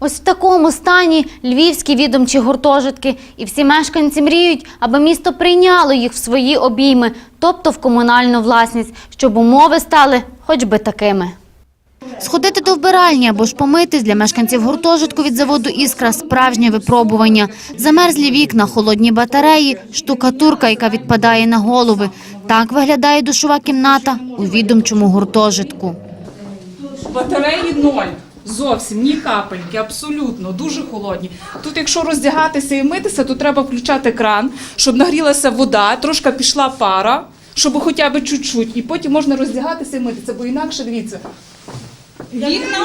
Ось в такому стані львівські відомчі гуртожитки, і всі мешканці мріють, аби місто прийняло їх в свої обійми, тобто в комунальну власність, щоб умови стали хоч би такими. Сходити до вбиральні або ж помитись для мешканців гуртожитку від заводу «Іскра» – справжнє випробування. Замерзлі вікна, холодні батареї, штукатурка, яка відпадає на голови. Так виглядає душова кімната у відомчому гуртожитку. Батареї ноль. Зовсім ні капельки, абсолютно дуже холодні. Тут, якщо роздягатися і митися, то треба включати кран, щоб нагрілася вода, трошки пішла пара, щоб хоча б чуть-чуть, і потім можна роздягатися і митися, бо інакше дивіться. Вікна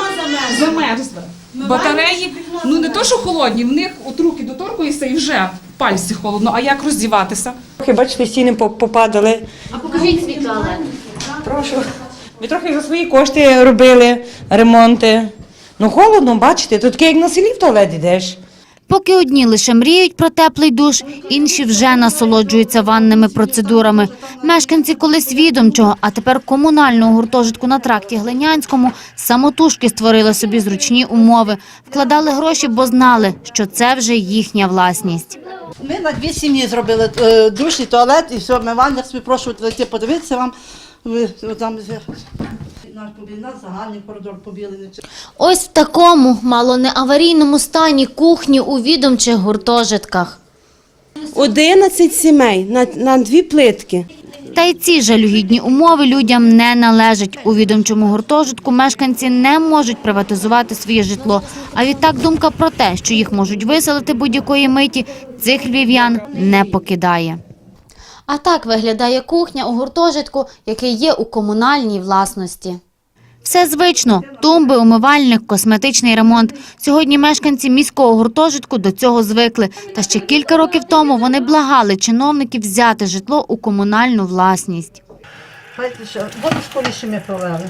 замерзли. Батареї, ну не то, що холодні, в них от руки доторкуєшся і вже в пальці холодно. А як роздіватися? Трохи, бачите, стіни попадали. А покажіть свій туалет. Прошу. Ми трохи за свої кошти робили ремонти. Ну, холодно, бачите, тут таке, як на селі в туалет йдеш. Поки одні лише мріють про теплий душ, інші вже насолоджуються ванними процедурами. Мешканці колись відомчого, а тепер комунального гуртожитку на тракті Глинянському самотужки створили собі зручні умови. Вкладали гроші, бо знали, що це вже їхня власність. Ми на дві сім'ї зробили е, душ і туалет, і все, ми прошу зайти подивитися вам. Ви, там, наш побіл, наш загальний коридор побілений. Ось в такому мало не аварійному стані кухні у відомчих гуртожитках. 11 сімей на, на дві плитки. Та й ці жалюгідні умови людям не належать. У відомчому гуртожитку мешканці не можуть приватизувати своє житло. А відтак думка про те, що їх можуть виселити будь-якої миті, цих львів'ян не покидає. А так виглядає кухня у гуртожитку, який є у комунальній власності. Все звично: тумби, умивальник, косметичний ремонт. Сьогодні мешканці міського гуртожитку до цього звикли. Та ще кілька років тому вони благали чиновників взяти житло у комунальну власність. Воду в ми провели.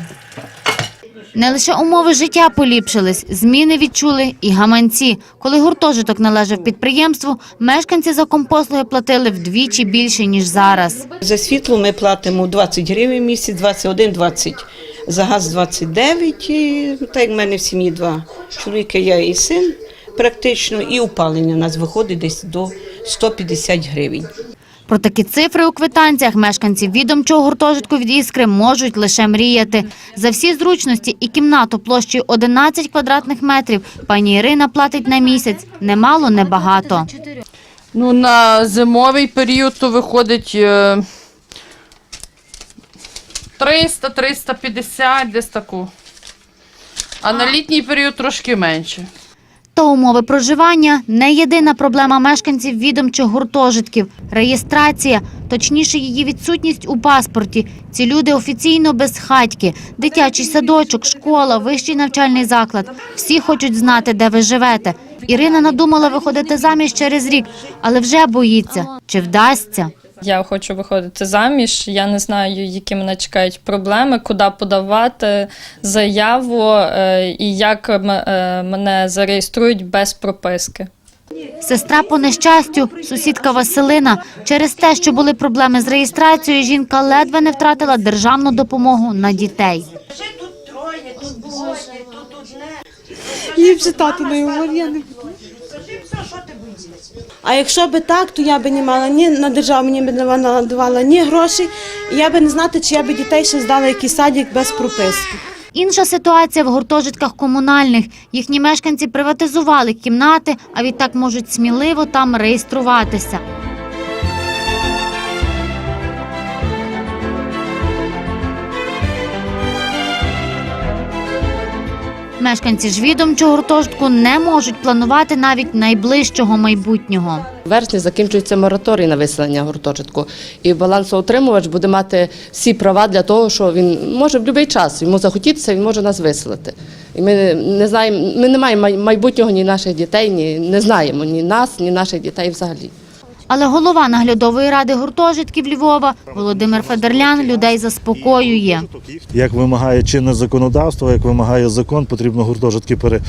Не лише умови життя поліпшились, зміни відчули і гаманці. Коли гуртожиток належав підприємству, мешканці за компослуги платили вдвічі більше, ніж зараз. За світло ми платимо 20 гривень в місяць, 21, 20. За газ 29, і так як в мене в сім'ї два чоловіки, я і син практично, і опалення у нас виходить десь до 150 гривень. Про такі цифри у квитанціях мешканці відомчого гуртожитку від «Іскри» можуть лише мріяти. За всі зручності і кімнату площею 11 квадратних метрів пані Ірина платить на місяць. Немало, небагато. Ну, на зимовий період то виходить е, 300-350, десь таку. А на літній період трошки менше. Та умови проживання не єдина проблема мешканців відомчих гуртожитків. Реєстрація, точніше її відсутність у паспорті. Ці люди офіційно безхатьки. Дитячий садочок, школа, вищий навчальний заклад. Всі хочуть знати, де ви живете. Ірина надумала виходити заміж через рік, але вже боїться, чи вдасться. Я хочу виходити заміж. Я не знаю, які мене чекають проблеми, куди подавати заяву е, і як м- е, мене зареєструють без прописки. Сестра по нещастю, сусідка Василина. Через те, що були проблеми з реєстрацією, жінка ледве не втратила державну допомогу на дітей. Тут троє, тут Ліпше тато не говорить, я не А якщо би так, то я би не мала ні на державу мені би надавала ні грошей, і я би не знати, чи я би дітей ще здала якийсь садик без прописки. Інша ситуація в гуртожитках комунальних. Їхні мешканці приватизували кімнати, а відтак можуть сміливо там реєструватися. Мешканці ж відомчого гуртожитку не можуть планувати навіть найближчого майбутнього. В вересні закінчується мораторій на виселення гуртожитку, і балансоутримувач буде мати всі права для того, що він може в будь-який час йому захотітися, він може нас виселити. І ми не знаємо, ми не маємо майбутнього ні наших дітей, ні не знаємо ні нас, ні наших дітей взагалі. Але голова наглядової ради гуртожитків Львова Володимир Федерлян людей заспокоює. Як вимагає чинне законодавство, як вимагає закон, потрібно гуртожитки пере,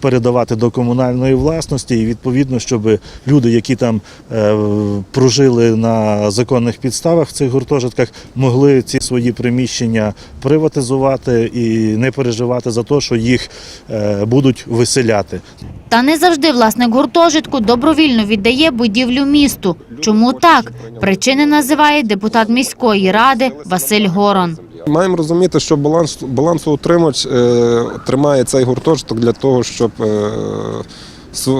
передавати до комунальної власності, і відповідно, щоб люди, які там е, прожили на законних підставах в цих гуртожитках, могли ці свої приміщення приватизувати і не переживати за те, що їх е, будуть виселяти. Та не завжди власник гуртожитку добровільно віддає будівлю місту. Чому так? Причини називає депутат міської ради Василь Горон. Маємо розуміти, що баланс, балансоутримач е, тримає цей гуртожиток для того, щоб е,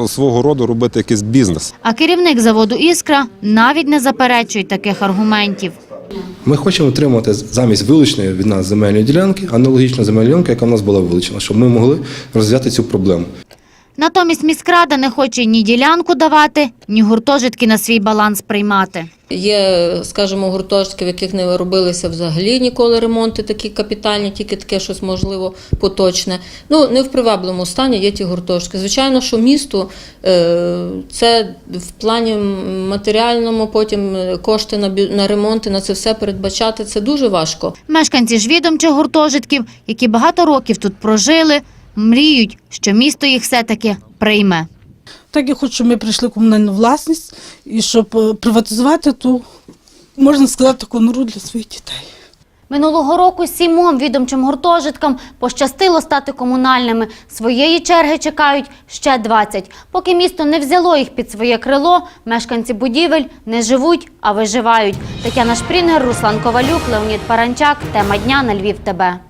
свого роду робити якийсь бізнес. А керівник заводу Іскра навіть не заперечує таких аргументів. Ми хочемо отримати замість вилученої від нас земельної ділянки аналогічну земельну ділянку, яка в нас була вилучена, щоб ми могли розв'язати цю проблему. Натомість міськрада не хоче ні ділянку давати, ні гуртожитки на свій баланс приймати. Є, скажімо, гуртожитки, в яких не робилися взагалі ніколи ремонти такі капітальні, тільки таке щось можливо поточне. Ну не в привабливому стані є ті гуртожитки. Звичайно, що місту е, це в плані матеріальному, потім е, кошти на на ремонти, на це все передбачати. Це дуже важко. Мешканці ж відомчих гуртожитків, які багато років тут прожили, мріють, що місто їх все-таки прийме. Так я хочу, щоб ми прийшли в комунальну власність і щоб е, приватизувати ту, можна сказати, конуру для своїх дітей. Минулого року сімом відомчим гуртожиткам пощастило стати комунальними. Своєї черги чекають ще 20. Поки місто не взяло їх під своє крило, мешканці будівель не живуть, а виживають. Тетяна Шпрінгер, Руслан Ковалюк, Леонід Паранчак. Тема дня на Львів ТБ.